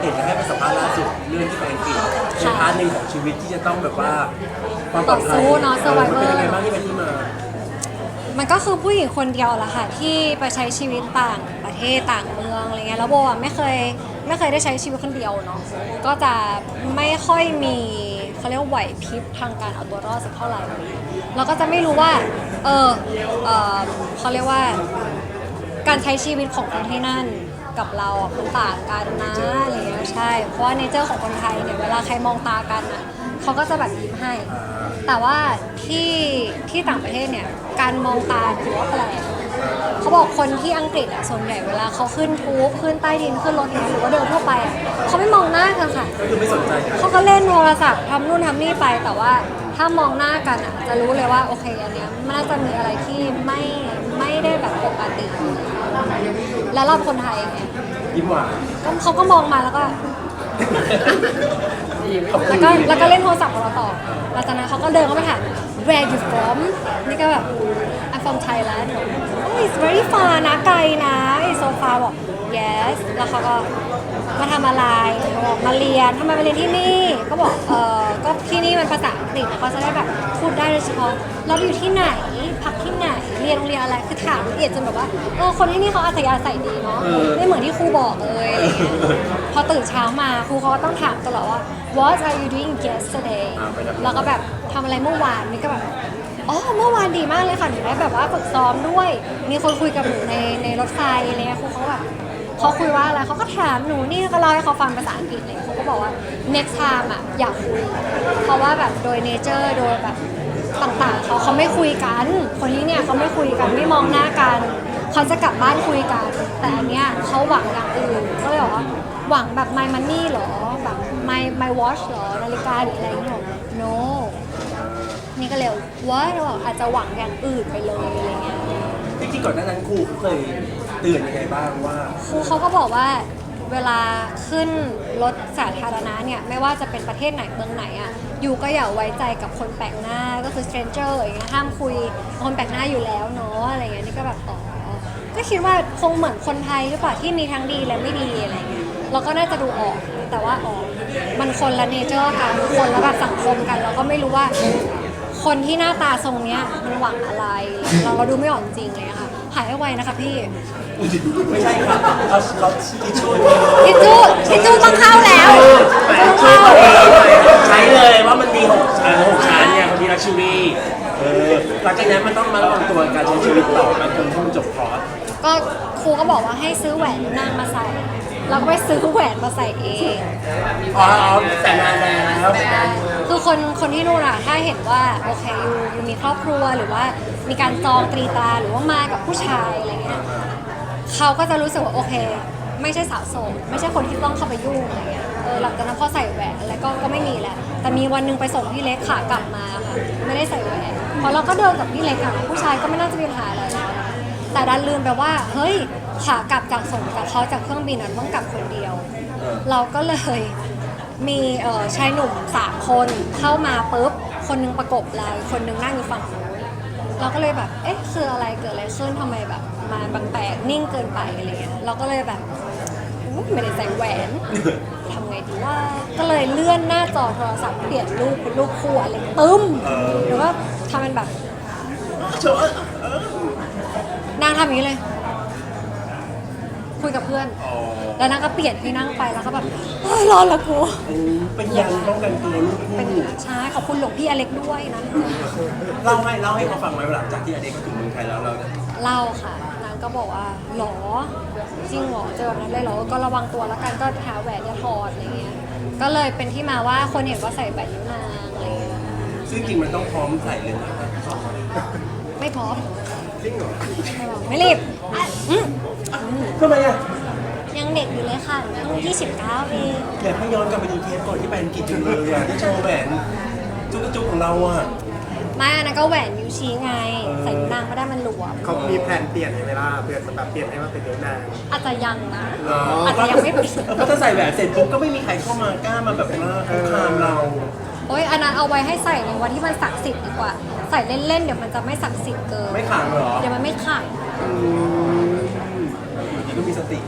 เห็นจะให้ไปสัมภาษณ์ล่าสุดเรื่องที่ไปอังกฤษในพาร์ทหนึ่งของชีวิตที่จะต้องแบบว่าความปลอดภัยต่อสู้เนอะ survivor มันเป็นยังไงบ้างที่ไปที่มา มันก็คือผู้หญิงคนเดียวแหละค่ะที่ไปใช้ชีวิตต่างประเทศต่างเมืองอะไรเงี้ยแล้วโบอะไม่เคยไม่เคยได้ใช้ชีวิตคนเดียวเนาะก็จะไม่ค่อยมีเขาเรียกว่าไหวพริบทางการเอาตัวรอดสักเท่าไหร่เราก็จะไม่รู้ว่าเออเออเขาเรียกว่า การใช้ชีวิตของคนที่นั่นกับเราอะมันต่างกันนะอะไรเงี้ยใช่ เพราะว่าเนเจอร์ของคนไทยเนี่ยเวลาใครมองตากันอะเขาก็จะแบบยิ้มให้ แต่ว่าที่ที่ต่างประเทศเนี่ยการมองตาถือว่าแปลกเขาบอกคนที่อังกฤษอะส่วนใหญ่เวลาเขาขึ้นทูบขึ้นใต้ดินขึ้นรถเนี่ยหรือว่าเดินทั่วไปอะเขาไม่มองหน้ากันค่ะ ก็คือไม่สนใจกันเขาก็เล่นโทรศัพท์ทำนู่นทำนี่ไป แต่ว่าถ้ามองหน้ากันอะจะรู้เลยว่าโอเคอันเนี้ยมันน่าจะมีอะไรที่ไม่ไม่ได้แบบปกติ แล้วเราเป็นคนไทยไงยิ้มหวานก็เขาก็มองมาแล้วก็ขอบคุแล้ณวก็แล้วก็เล่นโทรศัพท์ของเราต่อหลังจากนั้นเขาก็เดินเข้ามาถาม where you from นี่ก็แบบ I'm from Thailand บอก oh it's very far นะไกลนะไอโซฟาบอก yes แล้วเขาก็มาทำอะไรเขาบอกมาเรียนทำไมมาเรียนที่นี่ ก็บอก เออก็ที่นี่มันภาษาอังกฤษเขาจะได้แบบพูดได้โดยเฉพาะ เราอยู่ที่ไหน พักที่ไหนเรียนโรงเรียนอะไรคือถามละเอียดจนแบบว่าเออคนที่นี่เขาอัธยาศัยดีเนาะไม่เหมือนที่ครูบอกเลยอะไรอย่างเงี้ยพอตื่นเช้ามาครูเขาก็ต้องถามตลอดว่า what are you doing yesterday แล้วก็แบบทำอะไรเมื่อวานนี่ก็แบบอ๋อเมื่อวานดีมากเลยค่ะหนูได้แบบว่าฝึกซ้อมด้วย มีคนคุยกับหนูในในรถไฟอะไรเงี้ยครูเขาแบบเขาคุยว่าอะไรเขาก็ถามหนูนี่ก็เล่าให้เขาฟังภาษาอังกฤษเลยครูก็บอกว่า next time อะอยากคุย เพราะว่าแบบโดย nature โดยแบบ ต่างๆเขาเขาไม่คุยกัน คนที่เนี่ยเขาไม่คุยกันไม่มองหน้ากันเขาจะกลับบ้านคุยกัน แต่อันเนี้ยเขาหวังอย่างอื่นก็เลยบอกว่าหวังแบบ my money เหรอแบบ my my watch เหรอนาฬิกาหรืออะไรอย่างเงี้ยบอก no นี่ก็เลยว่าเราบอกอาจจะหวังอย่างอื่นไปเลยอะไรเงี้ยจริงๆก่อนหน้านั้นครูเคยเตือนยังไงบ้างว่า ครูเขาก็บอกว่า เวลาขึ้นรถสาธารณะเนี่ยไม่ว่าจะเป็นประเทศไหนเมืองไหนอะ่ะอยู่ก็อย่าไว้ใจกับคนแปลกหน้าก็คือ stranger อย่างเงี้ยห้ามคุยคนแปลกหน้าอยู่แล้วเนาะอะไรเงี้ยนี่ก็แบบอ๋อก็คิดว่าคงเหมือนคนไทยหรือเปล่าที่มีทั้งดีและไม่ดีอะไรเงี้ยเราก็น่าจะดูออกแต่ว่าอ๋อมันคนละเนเจอร์กันคนละแบบสังคมกันเราก็ไม่รู้ว่าคนที่หน้าตาทรงเนี้ยมันหวังอะไร เราเราดูไม่ออกจริงเลยค่ะายไวๆนะคะพี่ไม่ใช่ค่ะเขาเขาทิชชู่ทิชชู่ทิชชู่ต้องเข้าแล้วทิชชู่ต้องเข้า ใช้เล บอกว่าให้ซื้อแหวนนางมาใส่ เราก็ไปซื้อแหวนมาใส่เอง อ๋ออ๋อแต่นานแล้วใช่คือคนคนที่นู่นอะถ้าเห็นว่าโอเคอยู่อยู่มีครอบครัวหรือว่ามีการจองตรีตราหรือว่ามากับผู้ชายอะไรเงี้ยเขาก็จะรู้สึกว่าโอเค ไม่ใช่สาวโสดไม่ใช่คนที่ต้องเข้าไปยุ่งอะไรเงี้ยเออหลังจากนั้นพอใส่แหวนอะไรก็ก็ไม่มีแล้วแต่มีวันหนึงไปส่งพี่เล็กขากลับมาค่ะไม่ได้ใส่แหวนเพราะเราก็เดินกับพี่เล็กอะผู้ชายก็ไม่น่าจะมีปัญหาอะไรแล้ว แต่ดันลืมไปว่า เฮ้ยขากลับจากส่งกับเขาจากเครื่องบินอะต้องกลับคนเดียว เราก็เลยมีเอ่อชายหนุ่มสามคนเข้ามาปุ๊บ คนหนึงประกบเราอีกคนหนึงนั่งอยู่ฝั่งนู้นเราก็เลยแบบ เอ๊ะ คืออะไรเกิดอะไรขึ้นทำไมแบบมาบางแปลกนิ่งเกินไปอะไรเงี้ย เราก็เลยแบบอุ๊ยไม่ได้ใส่แหวนทำไงดีว่า ก็เลยเลื่อนหน้าจอโทรศัพท์เปลี่ยนรูปเป็นรูปคู่อะไรตึ้มหรือว่าทำเป็นแบบ โชว์เออนาง ทำอย่างนี้เลย คุยกับเพื่อน อ๋อแล้วนางก็เปลี่ยนที่นั่งไปแล้วก็แบบเฮ้ยร้อนละกูอืมเป็นยันป้องกันตัวลูกเป็นคู่ใช่ขอบคุณหลวงพี่อเล็กด้วยนะ เล่าให้เล่าให้เขาฟังไหมหลังจากที่อเด็กเขาถึงเมืองไทยแล้วเราเนี่ยเล่าค่ะ นางก็บอกว่าหรอ จริงเหรอเจอแบบนั้นเลยเหรอ ก็ระวังตัวแล้วกันก็หาแหวนอย่าถอดอะไรเงี้ย ก็เลยเป็นที่มาว่าคนเห็นว่าใส่แหวนนิ้วนางอะไรเงี้ยซึ่งจริงมันต้องพร้อมใส่เลยนะ ไม่พร้อมจริงเหรอไม่พร้อมไม่รีบอืมทำไมอะยังเด็กอยู่เลยค่ะเพิ่ง29เองอยากให้ย้อนกลับไปดูเทปก่อนที่ไปอังกฤษจังเลยอะที่โชว์แหวนจุกกระจุกของเราอะไม่อันนั้นก็แหวนนิ้วชี้ไง ใส่นิ้วนางไม่ได้มันหลวมเขามีแผนเปลี่ยนเวลาเปลี่ยนสแบบเปลี่ยนให้มันเป็นนิ้วนางอาจจะยังนะเหรออาจจะยังไม่เปลี่ยนเพราะถ้าใส่แหวนเสร็จปุ๊บก็ไม่มีใครเข้ามา กล้ามาแบบว่าคุกคามเรา โอ้ยอันนั้นเอาไว้ให้ใส่ในวันที่มันศักดิ์สิทธิ์ดีกว่า ใส่เล่นๆเดี๋ยวมันจะไม่ศักดิ์สิทธิ์เกินไม่ขังเหรอเดี๋ยวมันไม่ขัง อืมนี่ก็มีสติ